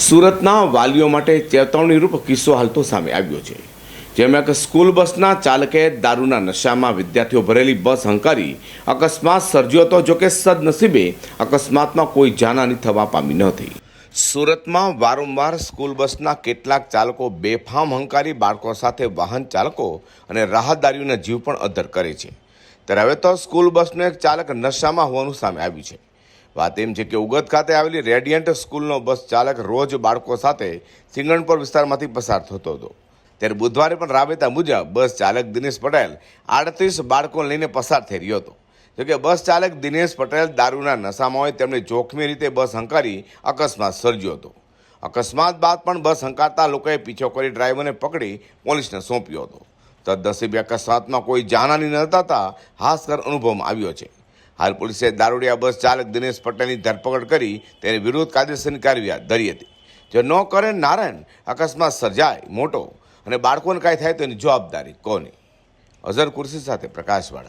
સુરતના વાલીઓ માટે ચેતવણીરૂપ કિસ્સો હાલતો સામે આવ્યો છે. જેમાં એક સ્કૂલ બસના ચાલકે દારૂના નશામાં વિદ્યાર્થીઓ ભરેલી બસ હંકારી, અકસ્માત સર્જ્યો હતો જોકે સદનસીબે અકસ્માતમાં કોઈ જાનહાની થવા પામી નહોતી સુરતમાં વારંવાર સ્કૂલ બસના કેટલાક ચાલકો બેફામ હંકારી બાળકો સાથે વાહન ચાલકો અને રાહદારીઓના જીવ પણ અધર કરે છે. ત્યારે હવે તો સ્કૂલ બસનો એક ચાલક નશામાં હોવાનું સામે આવ્યું છે. વાત એમ છે કે ઉગત ખાતે આવેલી રેડિયન્ટ સ્કૂલનો બસ ચાલક રોજ બાળકો સાથે સિંગણપર વિસ્તારમાંથી પસાર થતો હતો. ત્યારે બુધવારે પણ રાબેતા મુજબ બસ ચાલક દિનેશ પટેલ આડત્રીસ બાળકો લઈને પસાર થઈ રહ્યો હતો. જોકે બસ ચાલક દિનેશ પટેલ દારૂના નશામાં હોય તેમણે જોખમી રીતે બસ હંકારી અકસ્માત સર્જ્યો હતો. અકસ્માત બાદ પણ બસ હંકારતા લોકોએ પીછો કરી ડ્રાઈવરને પકડી પોલીસને સોંપ્યો હતો. સદનસીબે અકસ્માતમાં કોઈ જાનહાની ન થતા હાસ્કર અનુભવમાં આવ્યો છે. હાલ પોલીસે દારૂડિયા બસ ચાલક દિનેશ પટેલની ધરપકડ કરી તેની વિરુદ્ધ કાયદેસરની કાર્યવાહી ધરી હતી. જો ન કરે નારાયણ, અકસ્માત સર્જાય, મોટો અને બાળકોને કાંઈ થાય તો એની જવાબદારી કોની? અઝર કુર્સી સાથે પ્રકાશવાળા.